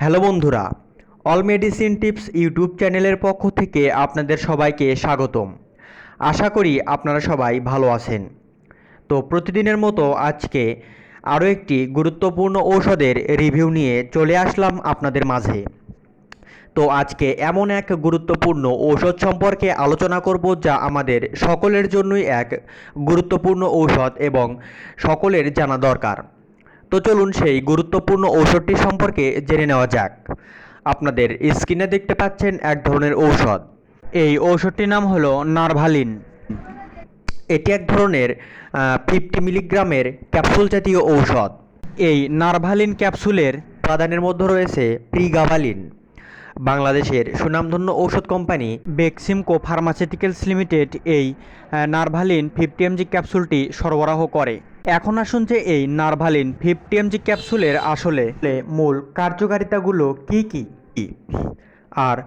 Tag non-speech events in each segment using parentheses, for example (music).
Hello বন্ধুরা, all medicine tips YouTube চ্যানেলের পক্ষ থেকে আপনাদের সবাইকে স্বাগতম। আশা করি আপনারা সবাই ভালো আছেন। তো প্রতিদিনের মতো আজকে আরও একটি গুরুত্বপূর্ণ ঔষধের রিভিউ নিয়ে চলে আসলাম আপনাদের মাঝে। তো আজকে এমন এক গুরুত্বপূর্ণ ঔষধ সম্পর্কে আলোচনা করব যা আমাদের সকলের জন্যই এক গুরুত্বপূর্ণ ঔষধ এবং সকলের জানা দরকার। তো চলুন সেই গুরুত্বপূর্ণ ঔষধটি সম্পর্কে জেনে নেওয়া যাক। আপনাদের স্ক্রিনে দেখতে পাচ্ছেন এক ধরনের ঔষধ। এই ঔষধটির নাম হলো নারভালিন। এটি এক ধরনের ফিফটি মিলিগ্রামের ক্যাপসুল জাতীয় ঔষধ। এই নারভালিন ক্যাপসুলের উপাদানের মধ্যে রয়েছে প্রিগাভালিন। বাংলাদেশের সুনামধন্য ঔষধ কোম্পানি বেক্সিমকো ফার্মাসিউটিক্যালস লিমিটেড এই নার্ভালিন ফিফটি এমজি ক্যাপসুলটি সরবরাহ করে। এখন আসুন যে এই নার্ভালিন ফিফটি এমজি ক্যাপসুলের আসলে মূল কার্যকারিতাগুলো কি কি? আর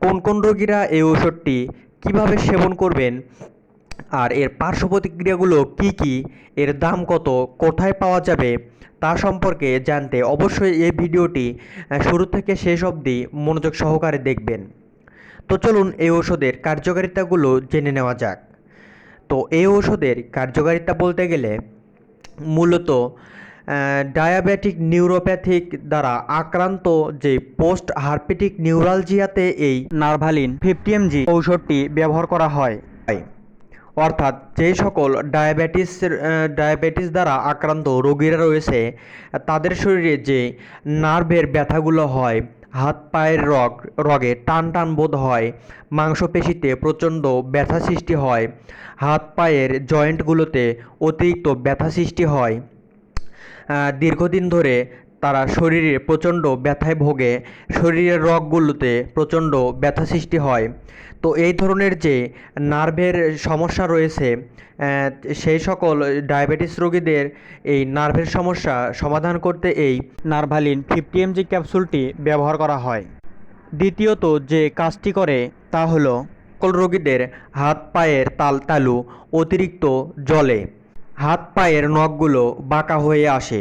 কোন কোন রোগীরা এই ওষুধটি কীভাবে সেবন করবেন? আর এর পার্শ্ব প্রতিক্রিয়াগুলো কি কি? এর দাম কত? কোথায় পাওয়া যাবে? তা সম্পর্কে জানতে অবশ্যই এই ভিডিওটি শুরু থেকে শেষ অবধি মনোযোগ সহকারে দেখবেন। তো চলুন এই ওষুধের কার্যকারিতাগুলো জেনে নেওয়া যাক। তো এই ওষুধের কার্যকারিতা বলতে গেলে মূলত ডায়াবেটিক নিউরোপ্যাথিক দ্বারা আক্রান্ত যে পোস্ট হার্পেটিক নিউরালজিয়াতে এই নার্ভালিন ফিফটি এমজি ঔষধটি ব্যবহার করা হয়। অর্থাৎ যে সকল ডায়াবেটিস ডায়াবেটিস দ্বারা আক্রান্ত রোগীরা রয়েছে, তাদের শরীরে যে নার্ভের ব্যথাগুলো হয় হাত পায়ের রগ, রগে টান টান বোধ হয়, মাংসপেশিতে প্রচণ্ড ব্যথা সৃষ্টি হয়, হাত পায়ের জয়েন্টগুলোতে অতিরিক্ত ব্যথা সৃষ্টি হয়। দীর্ঘদিন ধরে তারা শরীরে প্রচণ্ড ব্যথায় ভোগে। শরীরের রগগুলোতে প্রচণ্ড ব্যথা সৃষ্টি হয়। তো এই ধরনের যে নার্ভের সমস্যা রয়েছে সেই সকল ডায়াবেটিস রোগীদের এই নার্ভের সমস্যা সমাধান করতে এই নার্ভালিন ফিফটি এমজি ক্যাপসুলটি ব্যবহার করা হয়। দ্বিতীয়ত যে কাজটি করে তা হলো, সকল রোগীদের হাত পায়ের তাল তালু অতিরিক্ত জলে হাত পায়ের নখগুলো বাঁকা হয়ে আসে।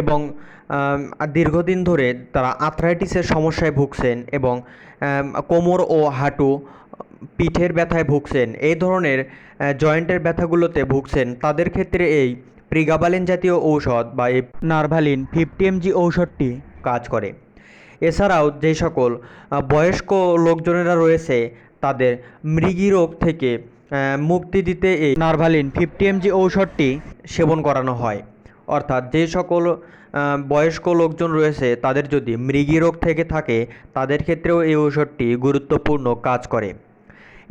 এবং দীর্ঘদিন ধরে তারা আর্থ্রাইটিসের সমস্যায় ভুগছেন এবং কোমর ও হাঁটু, পিঠের ব্যথায় ভুগছেন, এই ধরনের জয়েন্টের ব্যথাগুলোতে ভুগছেন। তাদের ক্ষেত্রে এই প্রিগাবালিন জাতীয় ঔষধ বা এই নার্ভালিন ফিফটি এমজি ঔষধটি কাজ করে। এছাড়াও যে সকল বয়স্ক লোকজনেরা রয়েছে, তাদের মৃগী রোগ থেকে মুক্তি দিতে এই নার্ভালিন ফিফটি এমজি ঔষধটি সেবন করানো হয়। অর্থাৎ যে সকল বয়স্ক লোকজন রয়েছে, তাদের যদি মৃগী রোগ থেকে থাকে, তাদের ক্ষেত্রেও এই ঔষধটি গুরুত্বপূর্ণ কাজ করে।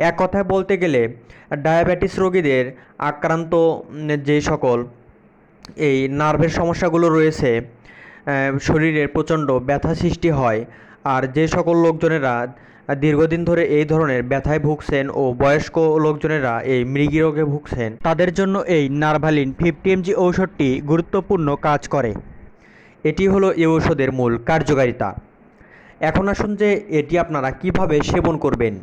এক কথায় বলতে গেলে, ডায়াবেটিস রোগীদের আক্রান্ত যে সকল এই নার্ভের সমস্যাগুলো রয়েছে শরীরের প্রচণ্ড ব্যথা সৃষ্টি হয়, আর যে সকল লোকজনেরা দীর্ঘদিন ধরে এই ধরনের ব্যথায় ভুগছেন ও বয়স্ক লোকজনেরা এই মৃগী রোগে ভুগছেন। তাদের জন্য এই নার্ভালিন ফিফটি এমজি ঔষধটি গুরুত্বপূর্ণ কাজ করে। এটি হলো এই ঔষধের মূল কার্যকারিতা। এখন আসুন যে এটি আপনারা কীভাবে সেবন করবেন,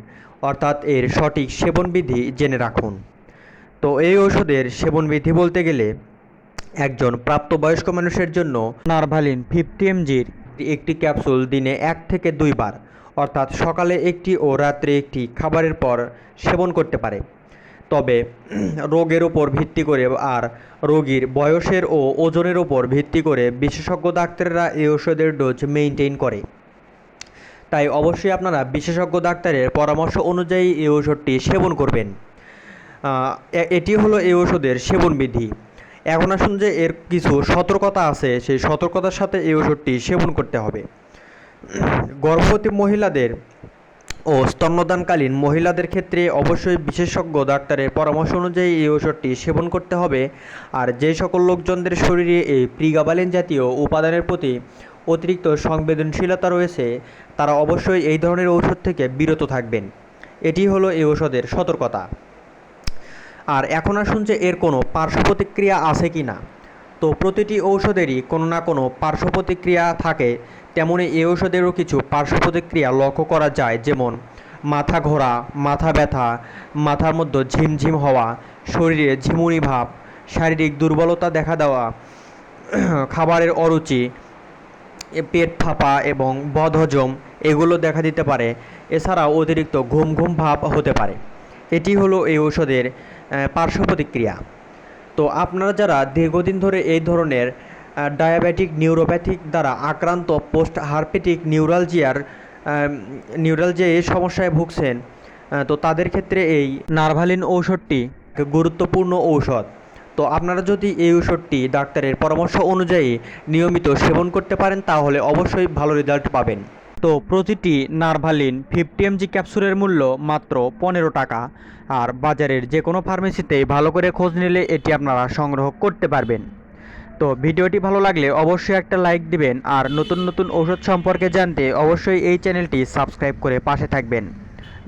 অর্থাৎ এর সঠিক সেবনবিধি জেনে রাখুন। তো এই ঔষধের সেবনবিধি বলতে গেলে, একজন প্রাপ্তবয়স্ক মানুষের জন্য নার্ভালিন ফিফটি এমজির একটি ক্যাপসুল দিনে এক থেকে দুইবার অর্থাৎ সকালে একটি ও রাত্রে একটি খাবারের পর সেবন করতে পারে। তবে (clears throat) রোগের ওপর ভিত্তি করে আর রোগীর বয়সের ও ওজনের ওপর ভিত্তি করে বিশেষজ্ঞ ডাক্তাররা এই ওষুধের ডোজ মেইনটেইন করে। তাই অবশ্যই আপনারা বিশেষজ্ঞ ডাক্তারের পরামর্শ অনুযায়ী এই ওষুধটি সেবন করবেন। এটি হলো এই ওষুধের সেবনবিধি এখন আসুন যে এর কিছু সতর্কতা আছে, সেই সতর্কতার সাথে এই ওষুধটি সেবন করতে হবে। গর্ভবতী মহিলাদের ও স্তন্যদানকালীন মহিলাদের ক্ষেত্রে অবশ্যই বিশেষজ্ঞ ডাক্তারের পরামর্শ অনুযায়ী এই ওষুধটি সেবন করতে হবে। আর যে সকল লোকজনদের শরীরে এই প্রিগাবালিন জাতীয় উপাদানের প্রতি অতিরিক্ত সংবেদনশীলতা রয়েছে, তারা অবশ্যই এই ধরনের ঔষধ থেকে বিরত থাকবেন। এটি হলো এই ঔষধের সতর্কতা। আর এখন আসুন যে এর কোনো পার্শ্ব প্রতিক্রিয়া আছে কি না তো প্রতিটি ঔষধেরই কোনো না কোনো পার্শ্ব প্রতিক্রিয়া থাকে তেমনই এই ঔষধেরও কিছু পার্শ্ব প্রতিক্রিয়া লক্ষ্য করা যায়, যেমন মাথা ঘোরা, মাথা ব্যথা, মাথার মধ্যে ঝিমঝিম হওয়া, শরীরে ঝিমুনি ভাব, শারীরিক দুর্বলতা দেখা দেওয়া, (clears throat) খাবারের অরুচি পেট ফাঁপা এবং বদহজম, এগুলো দেখা দিতে পারে। এছাড়াও অতিরিক্ত ঘুম ঘুম ভাব হতে পারে। এটি হলো এই ঔষধের পার্শ্ব প্রতিক্রিয়া। তো আপনারা যারা দীর্ঘদিন ধরে এই ধরনের ডায়াবেটিক নিউরোপ্যাথিক দ্বারা আক্রান্ত পোস্ট হারপেটিক নিউরালজিয়ার নিউরালজিয়া এই সমস্যায় ভুগছেন তো তাদের ক্ষেত্রে এই নার্ভালিন ঔষধটি গুরুত্বপূর্ণ ঔষধ। তো আপনারা যদি এই ঔষধটি ডাক্তারের পরামর্শ অনুযায়ী নিয়মিত সেবন করতে পারেন, তাহলে অবশ্যই ভালো রেজাল্ট পাবেন। তো প্রতিটি নার্ভালিন ফিফটি এমজি ক্যাপসুলের মূল্য মাত্র পনেরো টাকা। আর বাজারের যে কোনো ফার্মেসিতে ভালো করে খোঁজ নিলে এটি আপনারা সংগ্রহ করতে পারবেন। তো ভিডিওটি ভালো লাগলে অবশ্যই একটা লাইক দিবেন আর নতুন নতুন ওষুধ সম্পর্কে জানতে অবশ্যই এই চ্যানেলটি সাবস্ক্রাইব করে পাশে থাকবেন।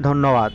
ধন্যবাদ।